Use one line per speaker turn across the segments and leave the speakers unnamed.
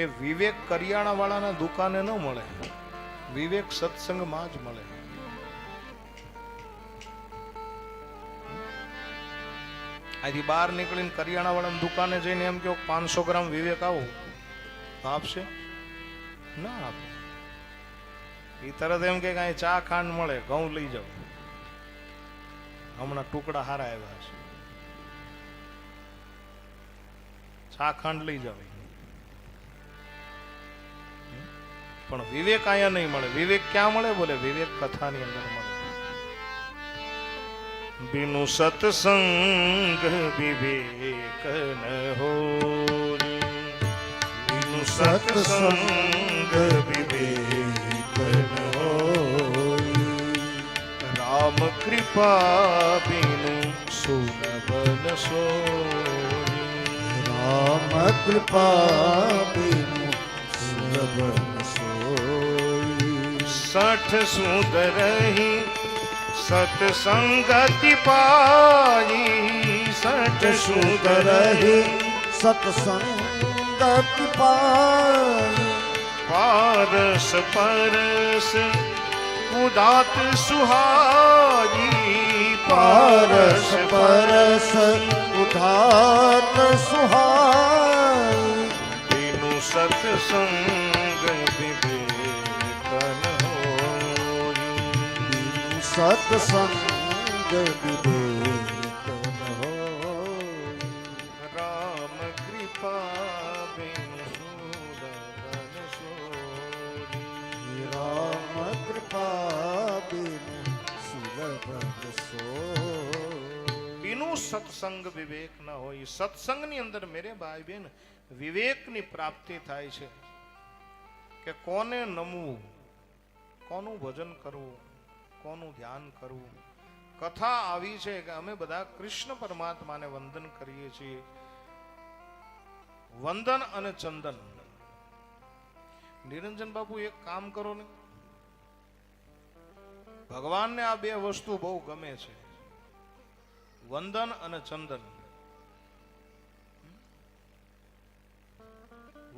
એ વિવેક કરિયાણા વાળાના દુકાને ન મળે. વિવેક સત્સંગમાં જ મળે. અહીંથી બહાર નીકળીને કરિયાણા વાળાની દુકાને જઈને એમ કહો પાંચસો ગ્રામ વિવેક આવો. આપશે? ના આપે. એ તરત એમ કે કાંઈ ચા ખાંડ મળે, ઘઉં લઈ જાઓ. હમણાં ટુકડા હારા આવ્યા છે. ચા ખાંડ લઈ જાવ પણ વિવેક અહીંયા નહીં મળે. વિવેક ક્યાં મળે? બોલે, વિવેક કથાની અંદર મળે. બિનુ સત્સંગ વિવેક ન હો બિનુ સત્સંગ વિવેક ન હો રામ કૃપા બિનુ સુલભન સો
રામ કૃપા બિનુ સોઈ
સઠ સુંદરહી સત્સંગતિ પાઈ સઠ સુંદરહી
સત્સંગતિ પાઈ
પારસ પરસ ઉદાત સુહાઈ
પારસ પરસ ઉદાત સુહાઈ
સત્સંગ
સત્સંગ
રામ કૃપા
રામ કૃપા બીનું
સત્સંગ વિવેક ન હોય સત્સંગની અંદર મેરે ભાઈ બેન વિવેકની પ્રાપ્તિ થાય છે કે કોને નમવું, કોનું ભજન કરવું? કોનું ધ્યાન કરવું. કથા આવી છે કે અમે બધા કૃષ્ણ પરમાત્માને વંદન કરીએ છીએ. વંદન અને ચંદન. નિરંજન બાપુ, એક કામ કરો ને. ભગવાનને આ બે વસ્તુ બહુ ગમે છે. વંદન અને ચંદન.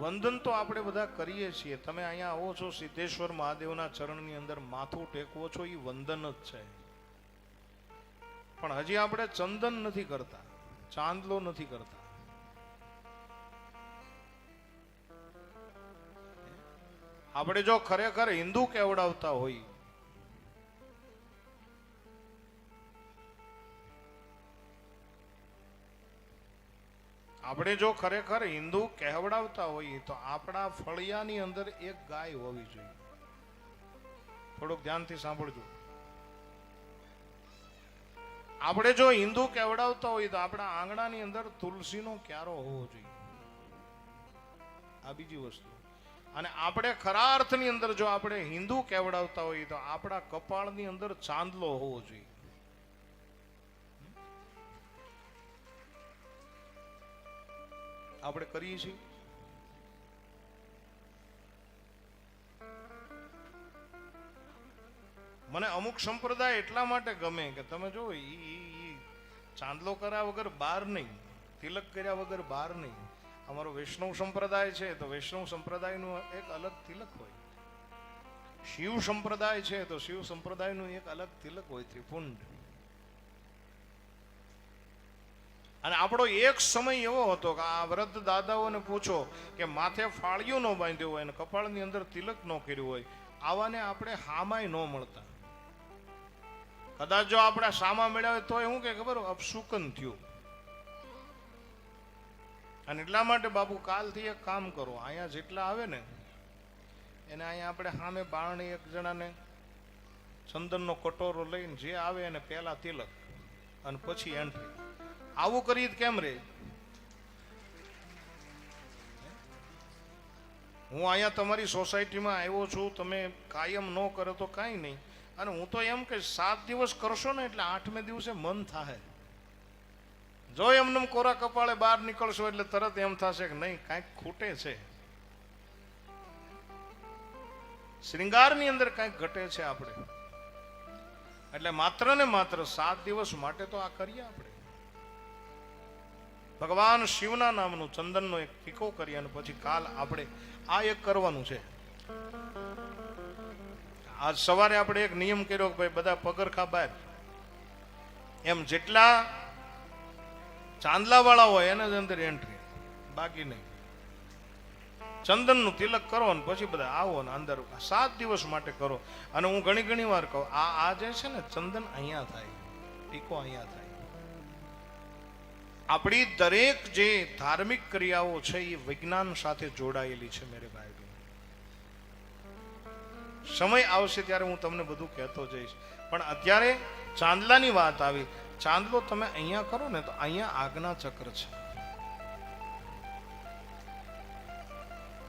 વંદન તો આપણે બધા કરીએ છીએ. તમે અહીંયા આવો છો, સિદ્ધેશ્વર મહાદેવના ચરણની અંદર માથું ટેકવો છો એ વંદન જ છે. પણ હજી આપણે ચંદન નથી કરતા, ચાંદલો નથી કરતા. આપણે જો ખરેખર હિન્દુ કેવડાવતા હોય આપણે જો ખરેખર હિન્દુ કહેવડાવતા હોઈએ તો આપણા ફળિયાની અંદર એક ગાય હોવી જોઈએ. થોડુંક ધ્યાનથી સાંભળજો. આપણે જો હિન્દુ કહેવડાવતા હોઈએ તો આપણા આંગણાની અંદર તુલસીનો ક્યારો હોવો જોઈએ. આ બીજી વસ્તુ. અને આપણે ખરા અર્થની અંદર જો આપણે હિન્દુ કહેવડાવતા હોઈએ તો આપણા કપાળની અંદર ચાંદલો હોવો જોઈએ. આપણે કરીએ છીએ? મને અમુક સંપ્રદાય એટલા માટે ગમે કે તમે જો ચાંદલો કર્યા વગર બહાર નહીં, તિલક કર્યા વગર બહાર નહીં. અમારો વૈષ્ણવ સંપ્રદાય છે તો વૈષ્ણવ સંપ્રદાયનું એક અલગ તિલક હોય. શિવ સંપ્રદાય છે તો શિવ સંપ્રદાયનું એક અલગ તિલક હોય ત્રિપુંડ અને આપણો એક સમય એવો હતો કે આ વૃદ્ધ દાદાઓને પૂછો કે માથે ફાળિયું ન બાંધ્યું હોય અને કપાળની અંદર તિલક ન કર્યું હોય, આવાને આપણે હામાય ન મળતા. કદાચ જો આપણે સામા મળ્યા હોય તો શું કે ખબર અપશુકન થયું. અને એટલા માટે બાપુ કાલથી એક કામ કરો, અહીંયા જેટલા આવે ને, એને અહીંયા આપણે સામે બારણે એક જણાને ચંદનનો કટોરો લઈને જે આવે એને પહેલા તિલક અને પછી એન્ટ્રી. આવું કરી કેમ રે? હું અહીંયા તમારી સોસાયટીમાં આવ્યો છું, તમે કાયમ ન કરો તો કાંઈ નહીં. અને હું તો એમ કે સાત દિવસ કરશો ને એટલે આઠમે દિવસે મન થાય જો એમને કોરા કપાળે બહાર નીકળશો એટલે તરત એમ થશે કે નહીં, કાંઈક ખૂટે છે. શ્રૃંગારની અંદર કાંઈક ઘટે છે આપણે. એટલે માત્ર ને માત્ર સાત દિવસ માટે તો આ કરીએ આપણે. ભગવાન શિવના નામનું ચંદનનો એક ટીકો કરી અને પછી કાલ આપણે આ એક કરવાનું છે. આજ સવારે આપણે એક નિયમ કર્યો કે ભાઈ બધા પગરખા બહાર એમ જેટલા ચાંદલા વાળા હોય એને જ અંદર એન્ટ્રી બાકી નહીં. ચંદનનું તિલક કરો ને પછી બધા આવો ને અંદર સાત દિવસ માટે કરો. અને હું ઘણી ઘણી વાર કહું, આ આ જે છે ને ચંદન અહીંયા થાય. ટીકો અહીંયા થાય. આપણી દરેક જે ધાર્મિક ક્રિયાઓ છે એ વિજ્ઞાન સાથે જોડાયેલી છે મેરે ભાઈ. સમય આવશે ત્યારે હું તમને બધું કહેતો જઈશ. પણ અત્યારે ચાંદલાની વાત આવી. ચાંદલો તમે અહીંયા કરો ને તો અહીંયા આજ્ઞા ચક્ર છે.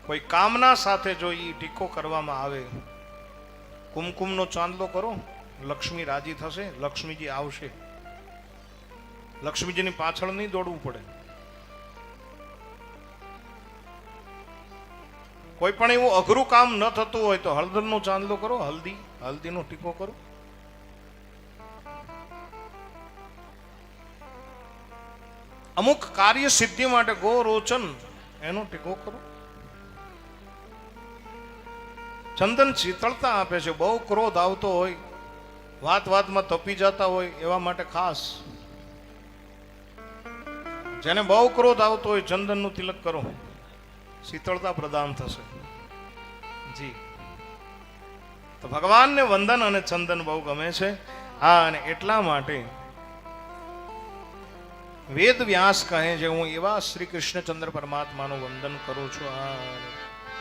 કોઈ કામના સાથે જો એ ટીકો કરવામાં આવે, કુમકુમનો ચાંદલો કરો, લક્ષ્મી રાજી થશે, લક્ષ્મીજી આવશે. લક્ષ્મીજીની પાછળ નહીં દોડવું પડે. કોઈ પણ એવું અઘરું કામ ન થતું હોય તો હળદરનો ચાંદલો કરો, હલ્દી, હલ્દીનો ટીકો કરો. અમુક કાર્ય સિદ્ધિ માટે ગો રોચન એનો ટીકો કરો. ચંદન શીતળતા આપે છે, બહુ ક્રોધ આવતો હોય, વાત વાતમાં તપી જતા હોય એવા માટે ખાસ જેને બહુ ક્રોધ આવતો હોય ચંદનનું તિલક કરો. શીતળતા પ્રદાન થશે. જી. તો ભગવાનને વંદન અને ચંદન બહુ ગમે છે. હા, અને એટલા માટે વેદ વ્યાસ કહે છે, હું એવા શ્રી કૃષ્ણચંદ્ર પરમાત્માનું વંદન કરું છું. આ